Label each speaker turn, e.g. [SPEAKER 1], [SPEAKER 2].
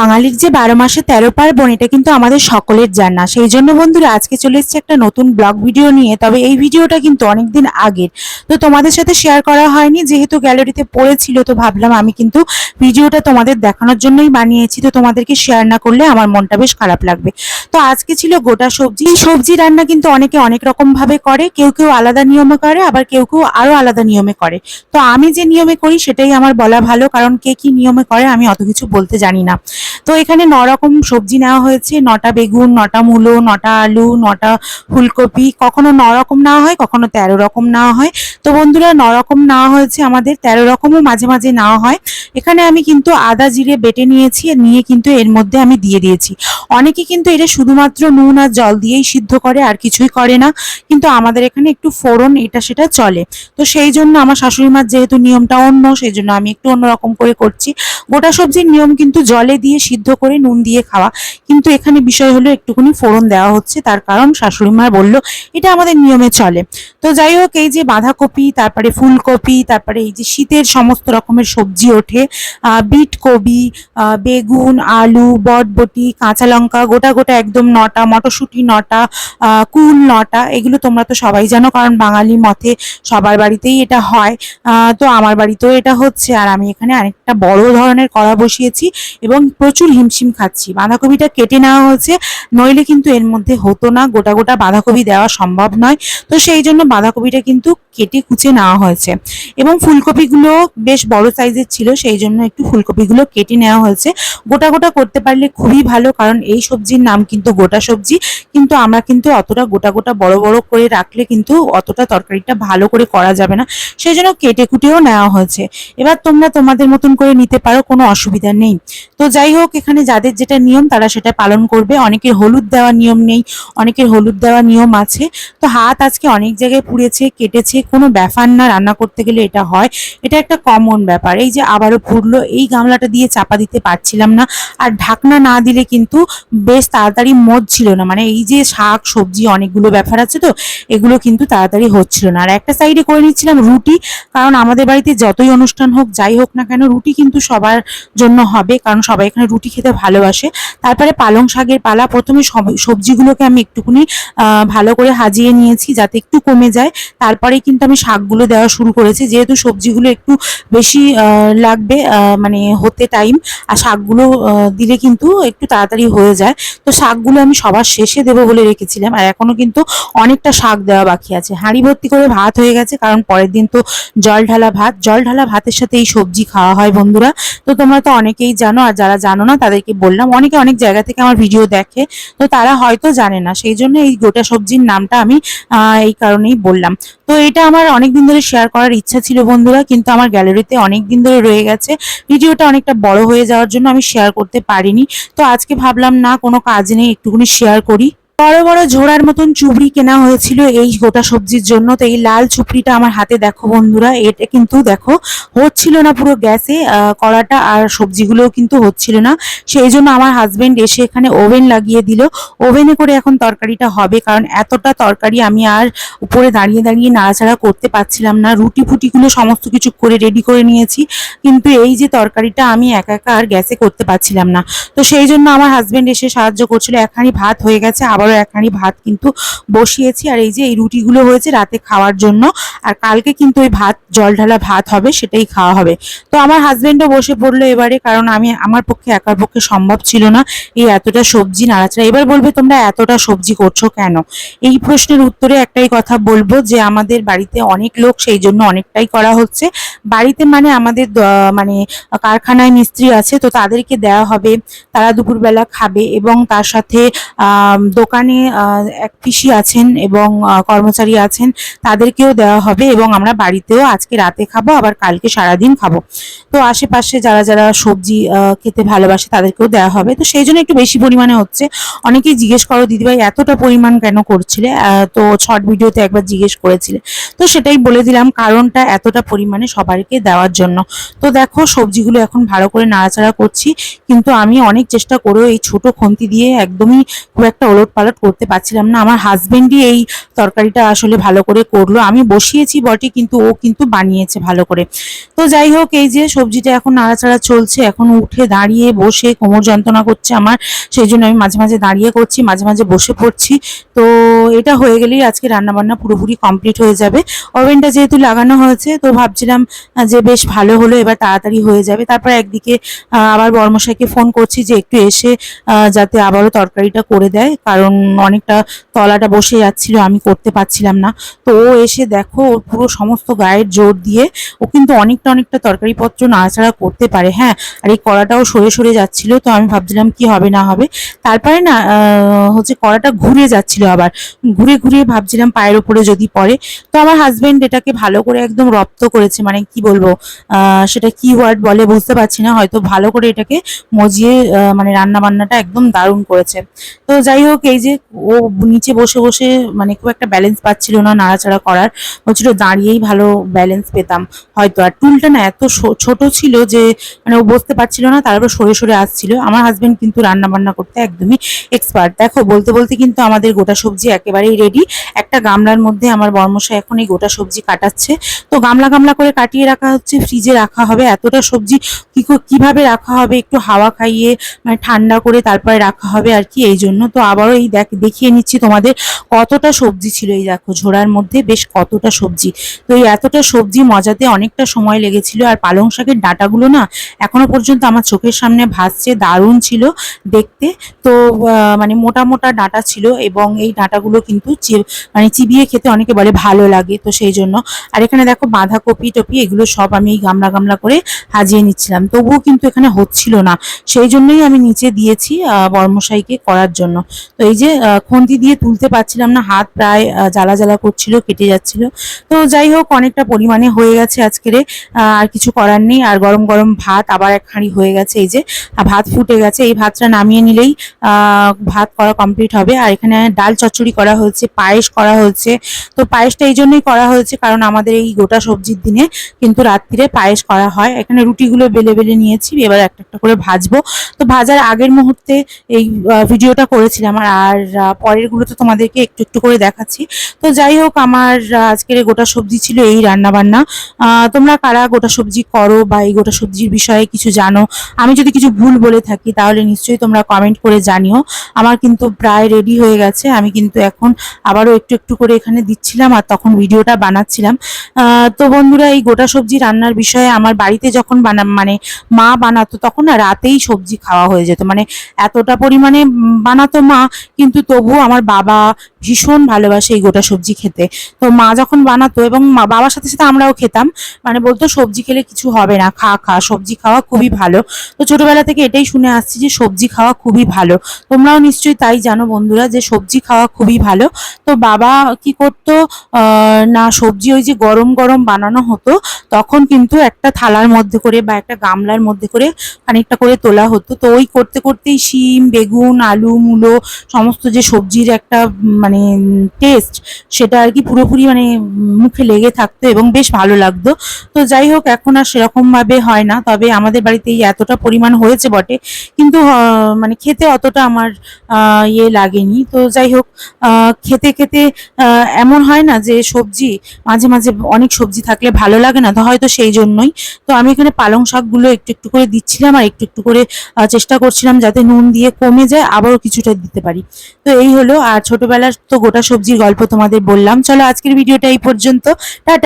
[SPEAKER 1] বাঙালির যে বারো মাসে তেরো পার্বণ, এটা কিন্তু আমাদের সকলের জানা। সেই জন্য বন্ধুরা, আজকে চলে এসেছে একটা নতুন ব্লগ ভিডিও নিয়ে। তবে এই ভিডিওটা কিন্তু অনেকদিন আগের। তো তোমাদের সাথে শেয়ার করা হয়নি, যেহেতু গ্যালারিতে পড়েছিল, তো ভাবলাম আমি কিন্তু ভিডিওটা তোমাদের দেখানোর জন্যই বানিয়েছি। তো তোমাদেরকে শেয়ার না করলে আমার মনটা বেশ খারাপ লাগবে। তো আজকে ছিল গোটা সবজি। সবজি রান্না কিন্তু অনেকে অনেক রকম ভাবে করে। কেউ কেউ আলাদা নিয়মে করে, আবার কেউ কেউ আরও আলাদা নিয়মে করে। তো আমি যে নিয়মে করি, সেটাই আমার বলা ভালো। কারণ কে কি নিয়মে করে, আমি অত কিছু বলতে জানি না। তো এখানে ন রকম সবজি নেওয়া হয়েছে। নটা বেগুন, নটা মূলো, নটা আলু, নটা ফুলকপি। কখনো ন রকম নেওয়া হয়, কখনো তেরো রকম নেওয়া হয়। তো বন্ধুরা, ন রকম নেওয়া হয়েছে আমাদের, তেরো রকমও মাঝে মাঝে নেওয়া হয়। এখানে আমি কিন্তু আদা জিরে বেটে নিয়েছি, নিয়ে কিন্তু এর মধ্যে আমি দিয়ে দিয়েছি। অনেকে কিন্তু এটা শুধুমাত্র নুন আর জল দিয়েই সিদ্ধ করে, আর কিছুই করে না। কিন্তু আমাদের এখানে একটু ফোড়ন, এটা সেটা চলে। তো সেই জন্য আমার শাশুড়ি মার যেহেতু নিয়মটা অন্য, সেই জন্য আমি একটু অন্যরকম করে করছি। গোটা সবজির নিয়ম কিন্তু জলে দিয়ে সিদ্ধ করে নুন দিয়ে খাওয়া। কিন্তু এখানে বিষয় হলো একটুখানি ফোড়ন দেওয়া হচ্ছে, তার কারণ শাশুড়ি মা বলল, এটা আমাদের নিয়মে চলে। তো যাই হোক, এই যে বাঁধাকপি, তারপরে ফুলকপি, তারপরে এই যে শীতের সমস্ত রকমের সবজি ওঠে বিট কবি বেগুন, আলু, বটবটি, কাঁচা লঙ্কা, গোটা গোটা একদম নটা, মটরশুঁটি নটা কুল নটা, এগুলো তোমরা তো সবাই জানো, কারণ বাঙালি মতে সবার বাড়িতেই এটা হয়। তো আমার বাড়িতেও এটা হচ্ছে, আর আমি এখানে আরেকটা বড় ধরনের কড়া বসিয়েছি এবং প্রচুর হিমশিম খাচ্ছি। বাঁধাকপিটা কেটে নেওয়া হয়েছে, নইলে কিন্তু এর মধ্যে হতো না। গোটা গোটা বাঁধাকপি দেওয়া সম্ভব নয়। তো সেই জন্য বাঁধাকপিটা কিন্তু কেটে কুচে নেওয়া হয়েছে। এবং ফুলকপিগুলো বেশ বড় সাইজের ছিল, সেই জন্য একটু ফুলকপিগুলো কেটে নেওয়া হয়েছে। গোটা গোটা করতে পারলে খুবই ভালো, কারণ এই সবজির নাম কিন্তু গোটা সবজি। কিন্তু আমরা কিন্তু অতটা গোটা গোটা বড় বড় করে রাখলে কিন্তু অতটা তরকারিটা ভালো করে করা যাবে না। সেই জন্য কেটে কুটেও নেওয়া হয়েছে। এবার তোমরা তোমাদের মতন করে নিতে পারো, কোনো অসুবিধা নেই। তো যাই হোক এখানে যাদের যেটা নিয়ম, তারা সেটা পালন করবে। অনেকের হলুদ দেওয়ার নিয়ম নেই, অনেকের হলুদ দেওয়ার নিয়ম আছে। তো হাত আজকে অনেক জায়গায় পুড়েছে, কেটেছে, কোনো ব্যাপার না, রান্না করতে গেলে এটা হয়। এটা একটা কমন ব্যাপার। এই যে আবারও পুড়লো, এই গামলাটা দিয়ে চাপা দিতে পারছিলাম না। আর ঢাকনা না দিলে কিন্তু বেশ তাড়াতাড়ি মদ ছিল না। মানে এই যে শাক, সবজি, অনেকগুলো ব্যাপার আছে তো, এগুলো কিন্তু তাড়াতাড়ি হচ্ছিল না। আর একটা সাইডে করে নিচ্ছিলাম রুটি, কারণ আমাদের বাড়িতে যতই অনুষ্ঠান হোক, যাই হোক না কেন, রুটি কিন্তু সবার জন্য হবে। কারণ সবাই রুটি খেতে ভালোবাসে। তারপরে পালং শাকের পালা, প্রথমে সবজিগুলোকে আমি একটুখানি ভালো করে হাজিয়ে নিয়েছি যাতে একটু কমে যায়। তারপরে কিন্তু আমি শাকগুলো দেওয়া শুরু করেছি। যেহেতু সবজিগুলো একটু বেশি লাগবে মানে হতে টাইম, আর শাকগুলো দিলে কিন্তু একটু তাড়াতাড়ি হয়ে যায়। তো শাকগুলো আমি সবার শেষে দেবো বলে রেখেছিলাম, আর এখনও কিন্তু অনেকটা শাক দেওয়া বাকি আছে। হাঁড়ি ভর্তি করে ভাত হয়ে গেছে, কারণ পরের দিন তো জল ঢালা ভাত। জল ঢালা ভাতের সাথে এই সবজি খাওয়া হয় বন্ধুরা। তো তোমরা তো অনেকেই জানো, আর যারা জানো না, তাদেরকে বললাম। অনেকে অনেক জায়গা থেকে আমার ভিডিও দেখে, তো তারা হয়তো জানে না। সেই জন্য এই গোটা সবজির নামটা আমি এই কারণেই বললাম। তো এটা আমার অনেক দিন ধরে শেয়ার করার ইচ্ছা ছিল বন্ধুরা, কিন্তু আমার গ্যালারিতে অনেক দিন ধরে রয়ে গেছে। ভিডিওটা অনেকটা বড় হয়ে যাওয়ার জন্য আমি শেয়ার করতে পারিনি। তো আজকে ভাবলাম, না, কোনো কাজ নেই, একটুখানি শেয়ার করি। বড় বড় ঝোড়ার মতন চুবড়ি কেনা হয়েছিল এই গোটা সবজির জন্য। তো এই লাল চুপড়িটা আমার হাতে দেখো বন্ধুরা, এটা কিন্তু দেখো হচ্ছিল না পুরো গ্যাসে কড়াটা আর সবজিগুলোও কিন্তু হচ্ছিল না। সেই জন্য আমার হাজবেন্ড এসে এখানে ওভেন লাগিয়ে দিল। ওভেনে করে এখন তরকারিটা হবে, কারণ এতটা তরকারি আমি আর উপরে দাঁড়িয়ে দাঁড়িয়ে নাড়াচাড়া করতে পারছিলাম না। রুটি ফুটিগুলো সমস্ত কিছু করে রেডি করে নিয়েছি, কিন্তু এই যে তরকারিটা আমি একা একা আর গ্যাসে করতে পারছিলাম না। তো সেই জন্য আমার হাজবেন্ড এসে সাহায্য করছিল, একখানি ভাত হয়ে গেছে আবারও একখানি ভাত কিন্তু বসিয়েছি। আর এই যে এই রুটিগুলো হয়েছে রাতে খাওয়ার জন্য। আর কালকে কিন্তু ওই ভাত জল ঢালা ভাত হবে সেটাই খাওয়া হবে। তো আমার হাজবেন্ডও বসে পড়ল এবারে কারণ আমি আমার পক্ষে একার পক্ষে সম্ভব ছিল না এই এতটা সবজি নাড়াচাড়া। এবার বলবে তোমরা এতটা সবজি করছ কেন? এই প্রশ্নের উত্তরে একটাই কথা বলব যে আমাদের বাড়িতে অনেক লোক সেই জন্য অনেকটাই করা হচ্ছে। বাড়িতে মানে আমাদের মানে কারখানায় মিস্ত্রি আছে তো তাদেরকে দেওয়া হবে। তারা দুপুরবেলা খাবে এবং তার সাথে আম, দোকানে এক পিসি আছেন এবং কর্মচারী আছেন, তাদেরকেও দেওয়া হবে এবং আমরা বাড়িতেও আজকে রাতে খাব, আবার কালকে সারাদিন খাব। তো আশেপাশে যারা যারা সবজি খেতে ভালোবাসে তাদেরকেও দেওয়া হবে। তো সেই জন্য একটু বেশি পরিমাণে হচ্ছে। অনেকেই জিজ্ঞেস করো, দিদিভাই, এতটা পরিমাণ কেন করছিলে? তো শর্ট ভিডিওতে একবার জিজ্ঞেস করেছিলে। তো সেটাই বলে দিলাম, কারণটা এতটা পরিমাণে সবাইকে দেওয়ার জন্য। তো দেখো, সবজিগুলো এখন ভালো করে নাড়াচাড়া করছি, কিন্তু আমি অনেক চেষ্টা করেও এই ছোট খুন্তি দিয়ে একদমই খুব একটা ওলট পালট করতে পারছিলাম না। আমার হাজবেন্ডই এই তরকারিটা আসলে ভালো করে করল। আমি বসিয়েছি বটে, কিন্তু ও কিন্তু বানিয়েছে ভালো করে। তো যাই হোক, এই যে সবজিটা এখন নাড়াচাড়া চলছে। এখন উঠে দাঁড়িয়ে বসে কোমর যন্ত্রণা করছে আমার। সেই জন্য আমি মাঝে মাঝে দাঁড়িয়ে করছি, মাঝে মাঝে বসে পড়ছি। তো এটা হয়ে গেলেই আজকে রান্নাবান্না পুরোপুরি কমপ্লিট হয়ে যাবে। ওভেনটা যেহেতু লাগানো হয়েছে, তো ভাবছিলাম যে বেশ ভালো হলো, এবার তাড়াতাড়ি হয়ে যাবে। তারপর একদিকে আবার বর্মশাইকে ফোন করছি যে একটু এসে যাতে আবারও তরকারিটা করে দেয়। কারণ অনেকটা তলাটা বসে যাচ্ছিল, আমি করতে পারছিলাম না। তো ও এসে দেখো, ওর পুরো সমস্ত গায়ের জোর দিয়ে ও কিন্তু অনেকটা অনেকটা তরকারিপত্র নাড়াচাড়া করতে পারে হ্যাঁ। আর এই কড়াটাও সরে সরে যাচ্ছিল, তো আমি ভাবছিলাম কি হবে না হবে। তারপরে না হচ্ছে কড়াটা ঘুরে যাচ্ছিল আবার। ঘুরে ঘুরে ভাবছিলাম পায়ের উপরে যদি পড়ে। তো আমার হাজবেন্ড এটাকে ভালো করে একদম রপ্ত করেছে মানে কি বলব সেটা কি ওয়ার্ড বলে বুঝতে পারছি না, হয়তো ভালো করে এটাকে মজিয়ে মানে রান্না বান্নাটা একদম দারুণ করেছে। তো যাই হোক, এই যে ও নিচে বসে বসে মানে খুব একটা ব্যালেন্স পাচ্ছিল না নাড়াচাড়া করার। বলছিল দাঁড়িয়েই ভালো ব্যালেন্স পেতাম হয়তো। আর টুলটা না এত ছোট ছিল যে মানে ও বসতে পারছিল না, তারপর সরে সরে আসছিল। আমার হাজব্যান্ড কিন্তু রান্না বান্না করতে একদমই এক্সপার্ট দেখো, বলতে বলতে কিন্তু আমাদের গোটা সবজি একেবারেই রেডি একটা গামলার মধ্যে আমার বর্মশাই এখন এই গোটা সবজি কাটাচ্ছে। তো গামলা গামলা করে কাটিয়ে রাখা হচ্ছে, ফ্রিজে রাখা হবে। এতটা সবজি কি কীভাবে রাখা হবে? একটু হাওয়া খাইয়ে মানে ঠান্ডা করে তারপরে রাখা হবে আর কি, এই জন্য। তো আবারও এই দেখ দেখিয়ে নিচ্ছি তোমাদের কতটা সবজি ছিল এই দেখো, ঝোড়ার মধ্যে বেশ কতটা সবজি। তো এই এতটা সবজি মজাতে অনেকটা সময় লেগেছিল আর পালং শাকের ডাঁটাগুলো না এখনও পর্যন্ত আমার চোখের সামনে ভাসছে, দারুণ ছিল দেখতে। তো মানে মোটা মোটা ডাঁটা ছিল এবং এই ডাঁটাগুলো কিন্তু মানে চিবিয়ে খেতে অনেকে বলে ভালো লাগে, তো সেই জন্য। আর এখানে দেখো বাঁধাকপি, টপি, এগুলো সব আমি এই গামলা গামলা করে হাজিয়ে নিচ্ছিলাম। তবুও কিন্তু এখানে হচ্ছিল না। সেই জন্যই আমি নিচে দিয়েছি বর্মশাইকে করার জন্য। তো এই যে খুন্তি দিয়ে তুলতে পারছিলাম না, হাত প্রায় জ্বালা জ্বালা করছিল, কেটে যাচ্ছিল। তো যাই হোক, অনেকটা পরিমাণে হয়ে গেছে আজকের আর কিছু করার নেই, আর গরম গরম ভাত আবার এক হাঁড়ি হয়ে গেছে এই যে। ভাত ফুটে গেছে, এই ভাতটা নামিয়ে নিলেই ভাত করা কমপ্লিট হবে। আর এখানে ডাল চচ্চড়ি করা হয়েছে, পায়েস করা হয়েছে। তো পায়েসটা এই জন্যই করা হয়েছে কারণ আমাদের এই গোটা সবজির দিনে কিন্তু রাত্রিরে পায়েস করা হয়। এখানে রুটিগুলো বেলে বেলে নিয়েছি, এবার একটা একটা করে ভাজবো। তো ভাজার আগের মুহূর্তে এই ভিডিওটা করেছিলাম আর পরেরগুলো তো তোমাদেরকে একটু একটু করে দেখাচ্ছি। তো যাই হোক, আমার আজকের গোটা সবজি ছিল এই রান্না বান্না তোমরা কারা গোটা সবজি করো বা এই গোটা সবজির বিষয়ে কিছু জানো? আমি যদি কিছু ভুল বলে থাকি, তাহলে নিশ্চয়ই তোমরা কমেন্ট করে জানিও। আমার কিন্তু প্রায় রেডি হয়ে গেছে। আমি কিন্তু এখন আবারও একটু একটু করে এখানে দিচ্ছিলাম আর তখন ভিডিওটা বানাচ্ছিলাম। তো বন্ধুরা, এই গোটা সবজি রান্নার বিষয়ে আমার বাড়িতে যখন বানা মানে মা বানাতো তখন না রাতেই সবজি খাওয়া হয়ে যেত। মানে এতটা পরিমাণে বানাতো মা, কিন্তু তবুও আমার বাবা ভীষণ ভালোবাসে এই গোটা সবজি খেতে। তো মা যখন বানাতো এবং বাবার সাথে সাথে আমরাও খেতাম মানে বলতো সবজি খেলে কিছু হবে না, খা খা, সবজি খাওয়া খুবই ভালো। তো ছোটবেলা থেকে এটাই শুনে আসছি যে সবজি খাওয়া খুবই ভালো। তোমরাও নিশ্চয়ই তাই জানো বন্ধুরা যে সবজি খাওয়া খুবই ভালো। তো বাবা কি করতো? না, সবজি ওই যে গরম গরম বানানো হতো, তখন কিন্তু একটা থালার মধ্যে করে বা একটা গামলার মধ্যে করে খানিকটা করে তোলা হতো। তো ওই করতে করতেই শিম, বেগুন, আলু, মূলো, সমস্ত যে সবজির একটা মানে টেস্ট সেটা আর কি পুরোপুরি মানে মুখে লেগে থাকতো এবং বেশ ভালো লাগতো। তো যাই হোক, এখন আর সেরকম ভাবে হয় না। তবে আমাদের বাড়িতে এই এতটা পরিমাণ হয়েছে বটে। কিন্তু মানে খেতে অতটা আমার ইয়ে লাগেনি। তো যাই হোক খেতে খেতে এমন হয় না যে সবজি, মাঝে মাঝে অনেক সবজি থাকলে ভালো লাগে না, তো হয়তো সেই জন্যই। তো আমি এখানে পালং শাকগুলো একটু একটু করে দিচ্ছিলাম আর একটু একটু করে চেষ্টা করছিলাম যাতে নুন দিয়ে কমে যায়, আবারও কিছুটা দিতে পারি। তো এই হলো, আর ছোটবেলার তো গোটা সবজির গল্প তোমাদের বললাম। চলো আজকের ভিডিওটা এই পর্যন্ত। টাটা।